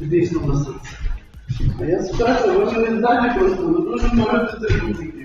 Дійсно на серце. А я спрашиваю, ви не знаєте просто, ви дуже можете це робити.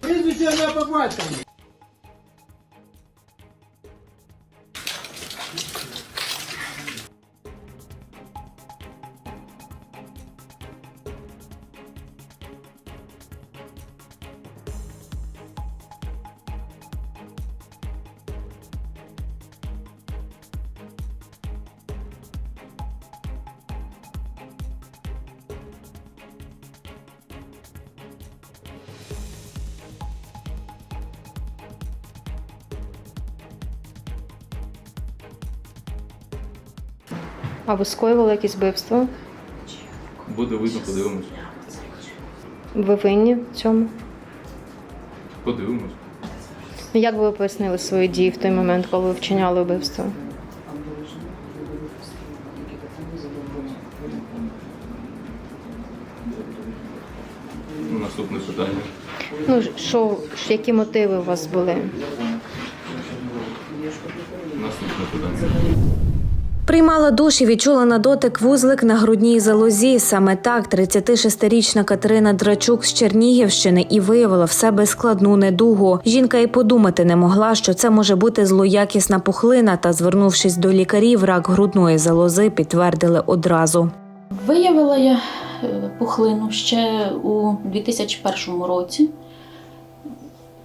Прізвище ім'я по на А ви скоювали якісь вбивство? Буде видно, подивимось. Ви винні в цьому? Подивимось. Ну, Як би ви пояснили свої дії в той момент, коли ви вчиняли вбивство? Наступне питання. Ну, що, які мотиви у вас були? Наступне питання. Приймала душ і відчула на дотик вузлик на грудній залозі. Саме так 36-річна Катерина Драчук з Чернігівщини і виявила в себе складну недугу. Жінка і подумати не могла, що це може бути злоякісна пухлина. Та, звернувшись до лікарів, рак грудної залози підтвердили одразу. Виявила я е, пухлину ще у 2001 році.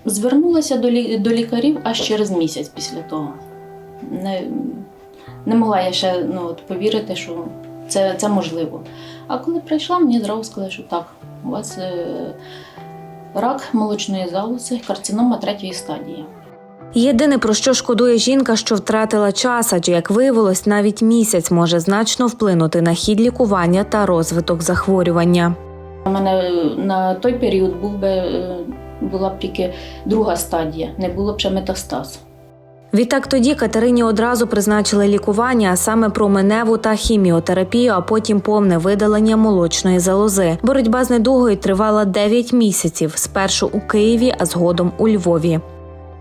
Звернулася до лікарів аж через місяць після того. Не, могла я ще ну, от, повірити, що це, це можливо. А коли прийшла, мені зразу сказали, що так, у вас е, рак молочної залози, карцинома третьої стадії. Єдине про що шкодує жінка, що втратила час, адже як виявилось, навіть місяць може значно вплинути на хід лікування та розвиток захворювання. У мене е, на той період був би, е, була б тільки друга стадія, не було б ще метастаз. Відтак тоді Катерині одразу призначили лікування, а саме променеву та хіміотерапію, а потім повне видалення молочної залози. Боротьба з недугою тривала 9 місяців, спершу у Києві, а згодом у Львові.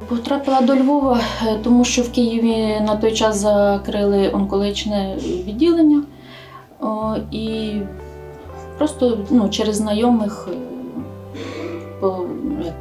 Потрапила до Львова, е, тому що в Києві на той час закрили онкологічне відділення. І просто ну, через знайомих е,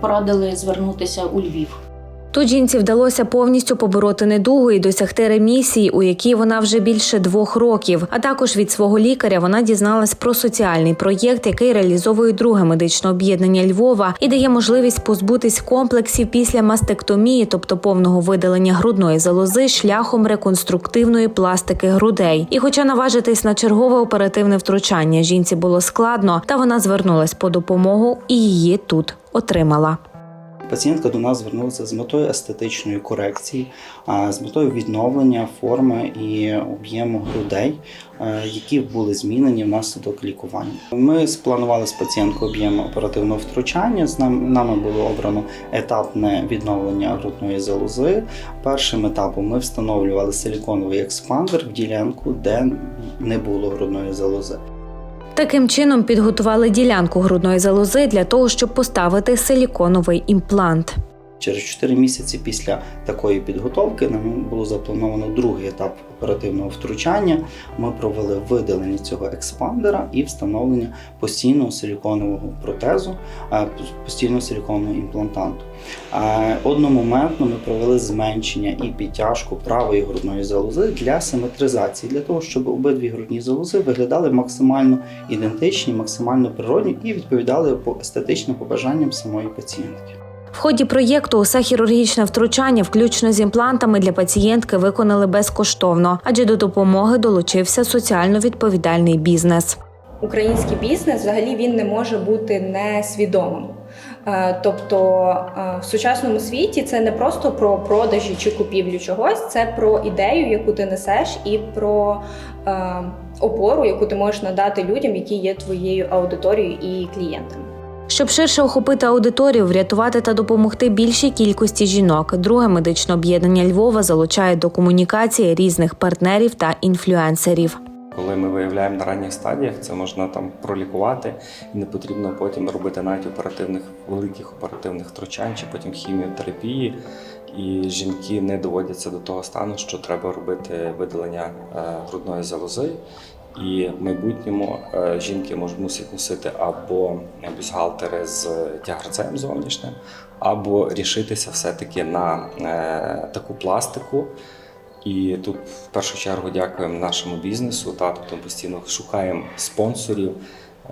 порадили звернутися у Львів. Тут жінці вдалося повністю побороти недугу і досягти ремісії, у якій вона вже більше двох років. А також від свого лікаря вона дізналась про соціальний проєкт, який реалізовує друге медичне об'єднання Львова і дає можливість позбутись комплексів після мастектомії, тобто повного видалення грудної залози шляхом реконструктивної пластики грудей. І, хоча наважитись на чергове оперативне втручання жінці було складно, та вона звернулась по допомогу і її тут отримала. Пацієнтка до нас звернулася з метою естетичної корекції, з метою відновлення форми і об'єму грудей, е, які були змінені внаслідок лікування. Ми спланували з пацієнткою об'єм оперативного втручання. З нам- нами було обрано етапне відновлення грудної залози. Першим етапом ми встановлювали силіконовий експандер в ділянку, де не було грудної залози. Таким чином підготували ділянку грудної залози для того, щоб поставити силіконовий імплант. Через 4 місяці після такої підготовки нам було заплановано другий етап оперативного втручання. Ми провели видалення цього експандера і встановлення постійного силіконового протезу, е, постійного силіконового імплантанту. Е, Одномоментно ми провели зменшення і підтяжку правої грудної залози для симетризації, для того, щоб обидві грудні залози виглядали максимально ідентичні, максимально природні і відповідали по естетичним побажанням самої пацієнтки. В ході проєкту усе хірургічне втручання, включно з імплантами для пацієнтки, виконали безкоштовно, адже до допомоги долучився соціально відповідальний бізнес. український бізнес взагалі він не може бути несвідомим. Е, Тобто е, в сучасному світі це не просто про продажі чи купівлю чогось, це про ідею, яку ти несеш, і про е, опору, яку ти можеш надати людям, які є твоєю аудиторією і клієнтами. Щоб ширше охопити аудиторію, врятувати та допомогти більшій кількості жінок, друге медичне об'єднання Львова залучає до комунікації різних партнерів та інфлюенсерів. Коли ми виявляємо на ранніх стадіях, це можна там пролікувати, і не потрібно потім робити навіть оперативних великих оперативних втручань чи потім хіміотерапії. І жінки не доводяться до того стану, що треба робити видалення е, грудної залози. І в майбутньому е, жінки можуть мусять носити або бюстгальтери з тягарцем зовнішнім, або рішитися все-таки на е, таку пластику. І тут в першу чергу дякуємо нашому бізнесу. Та тобто постійно шукаємо спонсорів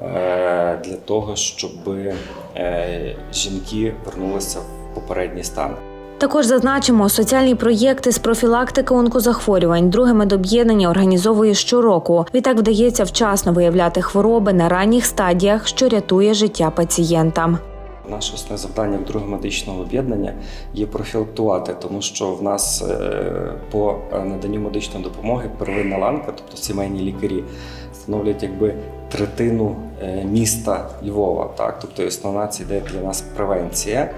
е, для того, щоб жінки вернулися в попередній стан. Також зазначимо, соціальні проєкти з профілактики онкозахворювань друге медоб'єднання організовує щороку. Відтак вдається вчасно виявляти хвороби на ранніх стадіях, що рятує життя пацієнтам. Наше основне завдання в другого медичного об'єднання є профілактувати, тому що в нас е, по е, наданню медичної допомоги первинна ланка, тобто сімейні лікарі, становлять якби третину е, міста Львова. Так? Тобто основна це йде для нас превенція,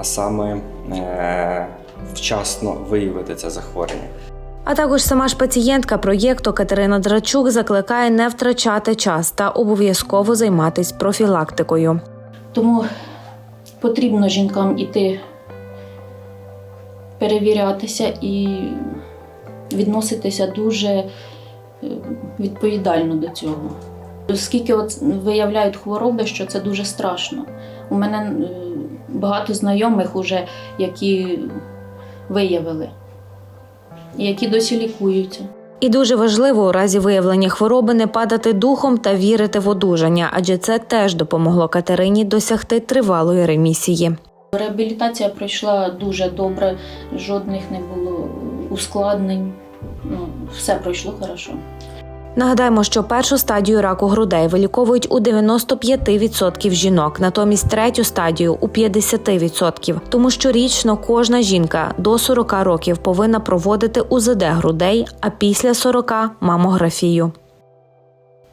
а саме е, вчасно виявити це захворювання. А також сама ж пацієнтка проєкту Катерина Драчук закликає не втрачати час та обов'язково займатися профілактикою. Тому потрібно жінкам іти перевірятися і відноситися дуже е, відповідально до цього. Оскільки от виявляють хвороби, що це дуже страшно. У мене е, багато знайомих, уже, які виявили, які досі лікуються. І дуже важливо у разі виявлення хвороби не падати духом та вірити в одужання, адже це теж допомогло Катерині досягти тривалої ремісії. Реабілітація пройшла дуже добре, жодних не було ускладнень. Ну, все пройшло хорошо. Нагадаємо, що першу стадію раку грудей виліковують у 95% жінок, натомість третю стадію у 50%. Тому щорічно кожна жінка до 40 років повинна проводити УЗД грудей, а після 40 – мамографію.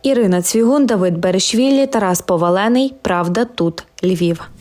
Ірина Цвігун, Давид Берешвілі, Тарас Повалений. Правда, тут Львів.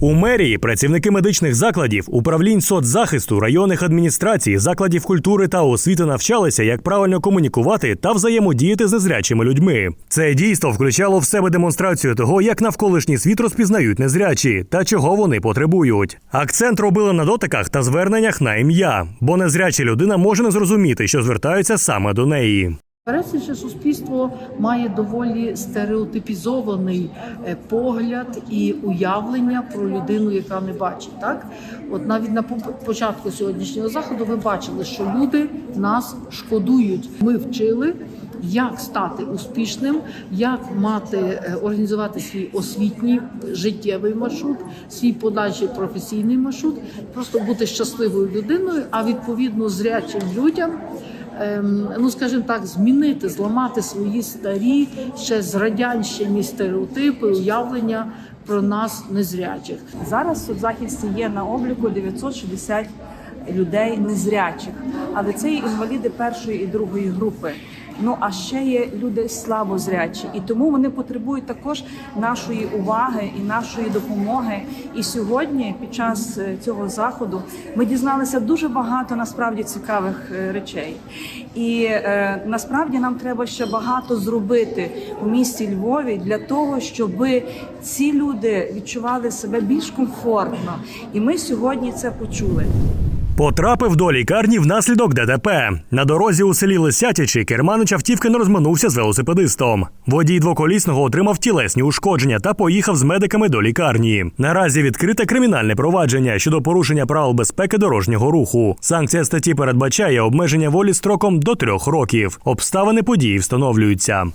У мерії працівники медичних закладів, управлінь соцзахисту, районних адміністрацій, закладів культури та освіти навчалися, як правильно комунікувати та взаємодіяти з незрячими людьми. Це дійство включало в себе демонстрацію того, як навколишній світ розпізнають незрячі та чого вони потребують. Акцент робили на дотиках та зверненнях на ім'я, бо незряча людина може не зрозуміти, що звертаються саме до неї. Пересічне суспільство має доволі стереотипізований е, погляд і уявлення про людину, яка не бачить. Так, от навіть на початку сьогоднішнього заходу ви бачили, що люди нас шкодують. Ми вчили. Як стати успішним, як мати е, організувати свій освітній життєвий маршрут, свій подальший професійний маршрут, просто бути щасливою людиною, а відповідно зрячим людям ну скажімо так, змінити, зламати свої старі ще з радянщині стереотипи, уявлення про нас незрячих. Зараз в захисті є на обліку 960 людей незрячих, але це є інваліди першої і другої групи. Ну а ще є люди слабозрячі, і тому вони потребують також нашої уваги і нашої допомоги. І сьогодні, під час е, цього заходу, ми дізналися дуже багато насправді цікавих е, речей. І е, насправді нам треба ще багато зробити у місті Львові для того, щоб ці люди відчували себе більш комфортно. І ми сьогодні це почули. Потрапив до лікарні внаслідок ДТП. На дорозі у селі Лисятячі керманич автівки не розминувся з велосипедистом. Водій двоколісного отримав тілесні ушкодження та поїхав з медиками до лікарні. Наразі відкрите кримінальне провадження щодо порушення правил безпеки дорожнього руху. Санкція статті передбачає обмеження волі строком до трьох років. Обставини події встановлюються.